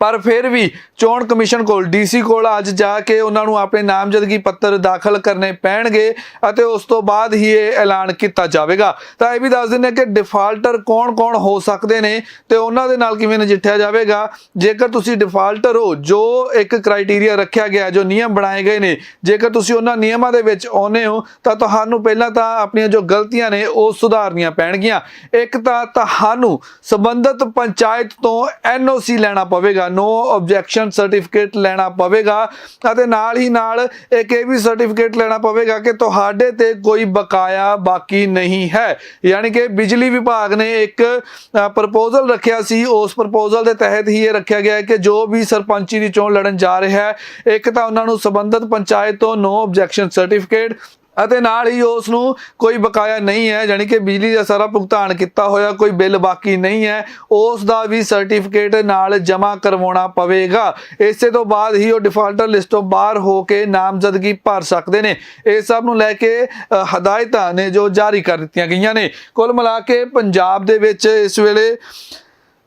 A: ਪਰ ਫਿਰ ਵੀ ਚੋਣ ਕਮਿਸ਼ਨ ਕੋਲ, ਡੀਸੀ ਕੋਲ ਅੱਜ ਜਾ ਕੇ ਉਹਨਾਂ ਨੂੰ ਆਪਣੇ ਨਾਮਜ਼ਦਗੀ ਪੱਤਰ ਦਾਖਲ ਕਰਨੇ ਪੈਣਗੇ ਅਤੇ ਉਸ ਤੋਂ ਬਾਅਦ ਹੀ ਇਹ ਐਲਾਨ ਕੀਤਾ ਜਾਵੇਗਾ। ਤਾਂ ਇਹ ਵੀ ਦੱਸ ਦਿੰਦੇ ਹਾਂ ਕਿ ਡਿਫਾਲਟਰ ਕੌਣ-ਕੌਣ ਹੋ ਸਕਦੇ ਨੇ ਤੇ ਉਹਨਾਂ ਦੇ ਨਾਲ ਕਿਵੇਂ ਨਜਿੱਠਿਆ ਜਾਵੇਗਾ। ਜੇਕਰ ਤੁਸੀਂ ਡਿਫਾਲਟਰ ਹੋ, ਜੋ ਇੱਕ ਕ੍ਰਾਈਟੇਰੀਆ ਰੱਖਿਆ ਗਿਆ, ਜੋ ਨਿਯਮ ਬਣਾਏ ਗਏ ਨੇ, ਜੇਕਰ ਤੁਸੀਂ ਉਹਨਾਂ ਨਿਯਮਾਂ ਦੇ ਵਿੱਚ ਆਉਨੇ ਹੋ, ਤਾਂ ਤੁਹਾਨੂੰ ਪਹਿਲਾਂ ਤਾਂ ਆਪਣੀਆਂ ਜੋ ਗਲਤੀਆਂ ਨੇ, ਉਹ ਸੁਧਾਰਨੀਆਂ ਪੈਣਗੀਆਂ। ਇੱਕ ਤਾਂ ਤੁਹਾਨੂੰ ਸੰਬੰਧਿਤ ਪੰਚਾਇਤ ਤੋਂ ਐਨਓਸੀ ਲੈਣਾ ਪਵੇਗਾ ਨੋ ਆਬਜੈਕਸ਼ਨ ਸਰਟੀਫਿਕੇਟ ਲੈਣਾ ਪਵੇਗਾ ਅਤੇ ਨਾਲ ਹੀ ਨਾਲ ਇੱਕ ਇਹ ਵੀ ਸਰਟੀਫਿਕੇਟ ਲੈਣਾ ਪਵੇਗਾ ਕਿ ਤੁਹਾਡੇ ਤੇ ਕੋਈ ਬਕਾਇਆ ਬਾਕੀ ਨਹੀਂ ਹੈ। ਯਾਨੀ ਕਿ ਬਿਜਲੀ ਵਿਭਾਗ ਨੇ ਇੱਕ ਪ੍ਰਪੋਜ਼ਲ ਰੱਖਿਆ ਸੀ। ਉਸ ਪ੍ਰਪੋਜ਼ਲ ਦੇ ਤਹਿਤ ਹੀ ਇਹ ਰੱਖਿਆ ਗਿਆ ਹੈ ਕਿ ਜੋ ਵੀ ਸਰਪੰਚੀ ਦੀ ਚੋਣ ਲੜਨ ਜਾ ਰਿਹਾ ਹੈ, ਇੱਕ ਤਾਂ ਉਹਨਾਂ ਨੂੰ ਸੰਬੰਧਿਤ ਪੰਚਾਇਤ ਤੋਂ ਨੋ ਆਬਜੈਕਸ਼ਨ ਸਰਟੀਫਿਕੇਟ ਅਤੇ ਨਾਲ ਹੀ ਉਸ ਨੂੰ ਕੋਈ ਬਕਾਇਆ ਨਹੀਂ ਹੈ ਯਾਨੀ ਕਿ ਬਿਜਲੀ ਦਾ ਸਾਰਾ ਭੁਗਤਾਨ ਕੀਤਾ ਹੋਇਆ, ਕੋਈ ਬਿੱਲ ਬਾਕੀ ਨਹੀਂ ਹੈ ਉਸ ਦਾ ਵੀ ਸਰਟੀਫਿਕੇਟ ਨਾਲ ਜਮ੍ਹਾਂ ਕਰਵਾਉਣਾ ਪਵੇਗਾ। ਇਸੇ ਤੋਂ ਬਾਅਦ ਹੀ ਉਹ ਡਿਫਾਲਟਰ ਲਿਸਟ ਤੋਂ ਬਾਹਰ ਹੋ ਕੇ ਨਾਮਜ਼ਦਗੀ ਭਰ ਸਕਦੇ ਨੇ। ਇਹ ਸਭ ਨੂੰ ਲੈ ਕੇ ਹਦਾਇਤਾਂ ਨੇ ਜੋ ਜਾਰੀ ਕਰ ਦਿੱਤੀਆਂ ਗਈਆਂ ਨੇ। ਕੁੱਲ ਮਿਲਾ ਕੇ ਪੰਜਾਬ ਦੇ ਵਿੱਚ ਇਸ ਵੇਲੇ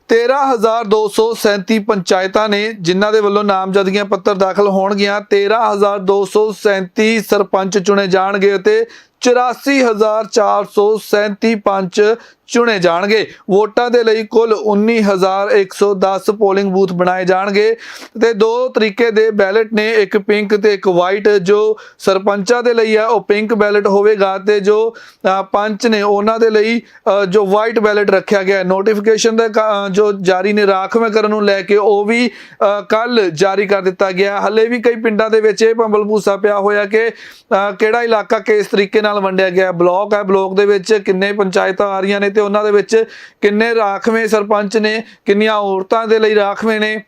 A: 13237 ਪੰਚਾਇਤਾਂ ਨੇ, ਜਿਨ੍ਹਾਂ ਦੇ ਵੱਲੋਂ ਨਾਮਜ਼ਦਗੀਆਂ ਪੱਤਰ ਦਾਖਲ ਹੋਣਗੀਆਂ 13237 ਸਰਪੰਚ ਚੁਣੇ ਜਾਣਗੇ ਅਤੇ 84437 ਪੰਚ ਚੁਣੇ ਜਾਣਗੇ। ਵੋਟਾਂ ਦੇ ਲਈ ਕੁੱਲ 19110 ਪੋਲਿੰਗ ਬੂਥ ਬਣਾਏ ਜਾਣਗੇ ਤੇ ਦੋ ਤਰੀਕੇ ਦੇ ਬੈਲਟ ਨੇ, ਇੱਕ ਪਿੰਕ ਤੇ ਇੱਕ ਵਾਈਟ। ਜੋ ਸਰਪੰਚਾਂ ਦੇ ਲਈ ਹੈ ਉਹ ਪਿੰਕ ਬੈਲਟ ਹੋਵੇਗਾ ਤੇ ਜੋ ਪੰਚ ਨੇ, ਉਹਨਾਂ ਦੇ ਲਈ ਜੋ ਵਾਈਟ ਬੈਲਟ ਰੱਖਿਆ ਗਿਆ ਹੈ। ਨੋਟੀਫਿਕੇਸ਼ਨ ਦਾ ਜੋ ਜਾਰੀ ਨੇ ਰਾਖਵੇਂ ਕਰਨ ਨੂੰ ਲੈ ਕੇ, ਉਹ ਵੀ ਕੱਲ ਜਾਰੀ ਕਰ ਦਿੱਤਾ ਗਿਆ ਹੱਲੇ ਵੀ ਕਈ ਪਿੰਡਾਂ ਦੇ ਵਿੱਚ ਇਹ ਭੰਬਲ ਭੂਸਾ ਪਿਆ ਹੋਇਆ ਕਿ ਕਿਹੜਾ ਇਲਾਕਾ ਕਿਸ ਤਰੀਕੇ ਨਾਲ ਵੰਡਿਆ ਗਿਆ ਬਲਾਕ ਹੈ, ਬਲਾਕ ਦੇ ਵਿੱਚ ਕਿੰਨੇ ਪੰਚਾਇਤਾਂ ਆ ਰਹੀਆਂ ਨੇ ਤੇ ਉਹਨਾਂ ਦੇ ਵਿੱਚ ਕਿੰਨੇ ਰਾਖਵੇਂ ਸਰਪੰਚ ਨੇ ਕਿੰਨੀਆਂ ਔਰਤਾਂ ਦੇ ਲਈ ਰਾਖਵੇਂ ਨੇ।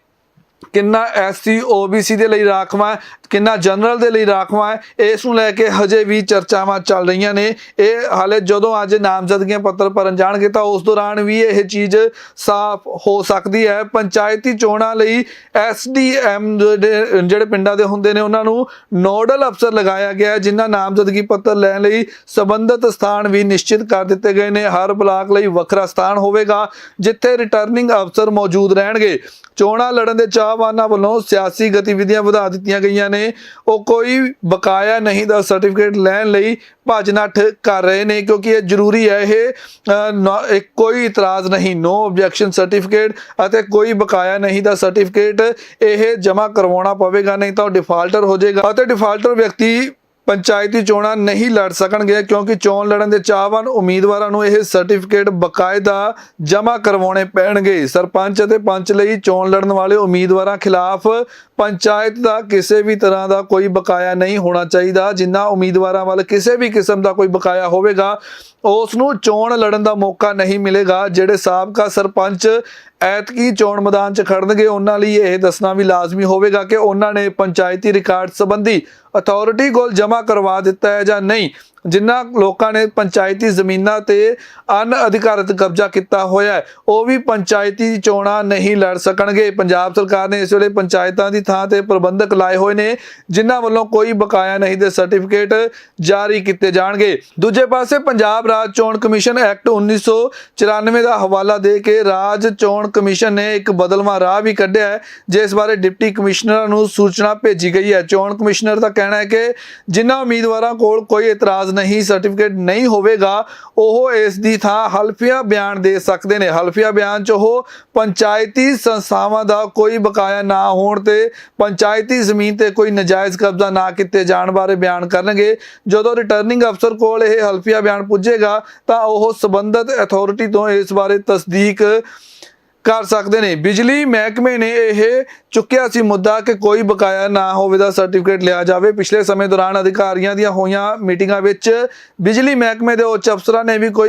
A: ਕਿੰਨਾ ਐਸਸੀ ਓਬੀਸੀ ਦੇ ਲਈ ਰਾਖਵਾਂ ਹੈ, ਕਿੰਨਾ ਜਨਰਲ ਦੇ ਲਈ ਰਾਖਵਾਂ ਹੈ ਇਸ ਨੂੰ ਲੈ ਕੇ ਹਜੇ ਵੀ ਚਰਚਾਵਾਂ ਚੱਲ ਰਹੀਆਂ ਨੇ। ਇਹ ਹਾਲੇ ਜਦੋਂ ਅੱਜ ਨਾਮਜ਼ਦਗੀਆਂ ਪੱਤਰ ਭਰਨ ਜਾਣਗੇ ਤਾਂ ਉਸ ਦੌਰਾਨ ਵੀ ਇਹ ਚੀਜ਼ ਸਾਫ਼ ਹੋ ਸਕਦੀ ਹੈ। ਪੰਚਾਇਤੀ ਚੋਣਾਂ ਲਈ ਐਸਡੀਐਮ ਜਿਹੜੇ ਪਿੰਡਾਂ ਦੇ ਹੁੰਦੇ ਨੇ ਉਹਨਾਂ ਨੂੰ ਨੋਡਲ ਅਫਸਰ ਲਗਾਇਆ ਗਿਆ ਹੈ, ਜਿਨ੍ਹਾਂ ਨਾਮਜ਼ਦਗੀ ਪੱਤਰ ਲੈਣ ਲਈ ਸੰਬੰਧਿਤ ਸਥਾਨ ਵੀ ਨਿਸ਼ਚਿਤ ਕਰ ਦਿੱਤੇ ਗਏ ਨੇ। ਹਰ ਬਲਾਕ ਲਈ ਵੱਖਰਾ ਸਥਾਨ ਹੋਵੇਗਾ ਜਿੱਥੇ ਰਿਟਰਨਿੰਗ ਅਫਸਰ ਮੌਜੂਦ ਰਹਿਣਗੇ। ਚੋਣਾਂ ਲੜਨ ਦੇ ਚਾਹਵਾਨਾਂ ਵੱਲੋਂ ਸਿਆਸੀ ਗਤੀਵਿਧੀਆਂ ਵਧਾ ਦਿੱਤੀਆਂ ਗਈਆਂ ਨੇ। ਉਹ ਕੋਈ ਬਕਾਇਆ ਨਹੀਂ ਦਾ ਸਰਟੀਫਿਕੇਟ ਲੈਣ ਲਈ ਭੱਜ ਕਰ ਰਹੇ ਨੇ ਕਿਉਂਕਿ ਇਹ ਜ਼ਰੂਰੀ ਹੈ। ਇਹ ਕੋਈ ਇਤਰਾਜ਼ ਨਹੀਂ। ਨੋ ਆਬਜੈਕਸ਼ਨ ਸਰਟੀਫਿਕੇਟ ਅਤੇ ਕੋਈ ਬਕਾਇਆ ਨਹੀਂ ਦਾ ਸਰਟੀਫਿਕੇਟ ਇਹ ਜਮ੍ਹਾਂ ਕਰਵਾਉਣਾ ਪਵੇਗਾ, ਨਹੀਂ ਤਾਂ ਉਹ ਡਿਫਾਲਟਰ ਹੋ ਜਾਏਗਾ ਅਤੇ ਡਿਫਾਲਟਰ ਵਿਅਕਤੀ ਪੰਚਾਇਤੀ ਚੋਣਾਂ ਨਹੀਂ ਲੜ ਸਕਣਗੇ ਕਿਉਂਕਿ ਚੋਣ ਲੜਨ ਦੇ ਚਾਹਵਾਨ ਉਮੀਦਵਾਰਾਂ ਨੂੰ ਇਹ ਸਰਟੀਫਿਕੇਟ ਬਕਾਇਦਾ ਜਮ੍ਹਾਂ ਕਰਵਾਉਣੇ ਪੈਣਗੇ। ਸਰਪੰਚ ਅਤੇ ਪੰਚ ਲਈ ਚੋਣ ਲੜਨ ਵਾਲੇ ਉਮੀਦਵਾਰਾਂ ਖਿਲਾਫ ਪੰਚਾਇਤ ਦਾ ਕਿਸੇ ਵੀ ਤਰ੍ਹਾਂ ਦਾ ਕੋਈ ਬਕਾਇਆ ਨਹੀਂ ਹੋਣਾ ਚਾਹੀਦਾ। ਜਿੰਨਾ ਉਮੀਦਵਾਰਾਂ ਵੱਲ ਕਿਸੇ ਵੀ ਕਿਸਮ ਦਾ ਕੋਈ ਬਕਾਇਆ ਹੋਵੇਗਾ ਉਸ ਨੂੰ ਚੋਣ ਲੜਨ ਦਾ ਮੌਕਾ ਨਹੀਂ ਮਿਲੇਗਾ, ਜਿਹੜੇ ਸਾਬਕਾ ਸਰਪੰਚ ਐਤਕੀ ਚੋਣ ਮੈਦਾਨ 'ਚ ਖੜਨਗੇ, ਉਹਨਾਂ ਲਈ ਇਹ ਦੱਸਣਾ ਵੀ ਲਾਜ਼ਮੀ ਹੋਵੇਗਾ ਕਿ ਉਹਨਾਂ ਨੇ ਪੰਚਾਇਤੀ ਰਿਕਾਰਡ ਸੰਬੰਧੀ ਅਥਾਰਟੀ ਕੋਲ ਜਮ੍ਹਾਂ ਕਰਵਾ ਦਿੱਤਾ ਹੈ ਜਾਂ ਨਹੀਂ। ਜਿਨ੍ਹਾਂ ਲੋਕਾਂ ਨੇ ਪੰਚਾਇਤੀ ਜ਼ਮੀਨਾਂ ਤੇ ਅਨਅਧਿਕਾਰਤ ਕਬਜ਼ਾ ਕੀਤਾ ਹੋਇਆ ਹੈ, ਉਹ ਵੀ ਪੰਚਾਇਤੀ ਚੋਣਾਂ ਨਹੀਂ ਲੜ ਸਕਣਗੇ। ਪੰਜਾਬ ਸਰਕਾਰ ਨੇ ਇਸ ਵੇਲੇ ਪੰਚਾਇਤਾਂ ਦੀ ਥਾਂ ਤੇ ਪ੍ਰਬੰਧਕ ਲਾਏ ਹੋਏ ਨੇ, ਜਿਨ੍ਹਾਂ ਵੱਲੋਂ ਕੋਈ ਬਕਾਇਆ ਨਹੀਂ ਦੇ ਸਰਟੀਫਿਕੇਟ ਜਾਰੀ ਕੀਤੇ ਜਾਣਗੇ। ਦੂਜੇ ਪਾਸੇ ਪੰਜਾਬ ਰਾਜ ਚੋਣ ਕਮਿਸ਼ਨ ਐਕਟ 1994 ਦਾ ਹਵਾਲਾ ਦੇ ਕੇ ਰਾਜ ਚੋਣ ਕਮਿਸ਼ਨ ਨੇ ਇੱਕ ਬਦਲਵਾਂ ਰਾਹ ਵੀ ਕੱਢਿਆ ਹੈ, ਜਿਸ ਬਾਰੇ ਡਿਪਟੀ ਕਮਿਸ਼ਨਰਾਂ ਨੂੰ ਸੂਚਨਾ ਭੇਜੀ ਗਈ ਹੈ। ਚੋਣ ਕਮਿਸ਼ਨਰ ਦਾ ਕਹਿਣਾ ਹੈ ਕਿ ਜਿਨ੍ਹਾਂ ਉਮੀਦਵਾਰਾਂ ਕੋਲ ਕੋਈ ਇਤਰਾਜ਼ ਨਹੀਂ ਸਰਟੀਫਿਕੇਟ ਨਹੀਂ ਹੋਵੇਗਾ, ਉਹ ਇਸ ਦੀ ਥਾਂ ਹਲਫੀਆ ਬਿਆਨ ਦੇ ਸਕਦੇ ਨੇ। ਹਲਫੀਆ ਬਿਆਨ 'ਚ ਉਹ ਪੰਚਾਇਤੀ ਸੰਸਥਾਵਾਂ ਦਾ ਕੋਈ ਬਕਾਇਆ ਨਾ ਹੋਣ ਤੇ ਪੰਚਾਇਤੀ ਜ਼ਮੀਨ ਤੇ ਕੋਈ ਨਜਾਇਜ਼ ਕਬਜ਼ਾ ਨਾ ਕੀਤੇ ਜਾਣ ਬਾਰੇ ਬਿਆਨ ਕਰਨਗੇ। ਜਦੋਂ ਰਿਟਰਨਿੰਗ ਅਫਸਰ ਕੋਲ ਇਹ ਹਲਫੀਆ ਬਿਆਨ ਪੁੱਜੇਗਾ, ਤਾਂ ਉਹ ਸਬੰਧਤ ਅਥਾਰਟੀ ਤੋਂ ਇਸ ਬਾਰੇ ਤਸਦੀਕ ਕਰ ਸਕਦੇ ਨੇ। ਬਿਜਲੀ ਮਹਿਕਮੇ ਨੇ ਇਹ ਚੁੱਕਿਆ ਸੀ ਮੁੱਦਾ ਕਿ ਕੋਈ ਬਕਾਇਆ ਨਾ ਹੋਵੇ ਦਾ ਸਰਟੀਫਿਕੇਟ ਲਿਆ ਜਾਵੇ। ਪਿਛਲੇ ਸਮੇਂ ਦੌਰਾਨ ਅਧਿਕਾਰੀਆਂ ਦੀਆਂ ਹੋਈਆਂ ਮੀਟਿੰਗਾਂ ਵਿੱਚ ਬਿਜਲੀ ਮਹਿਕਮੇ ਦੇ ਉੱਚ ਅਫਸਰਾਂ ਨੇ ਵੀ ਕੋਈ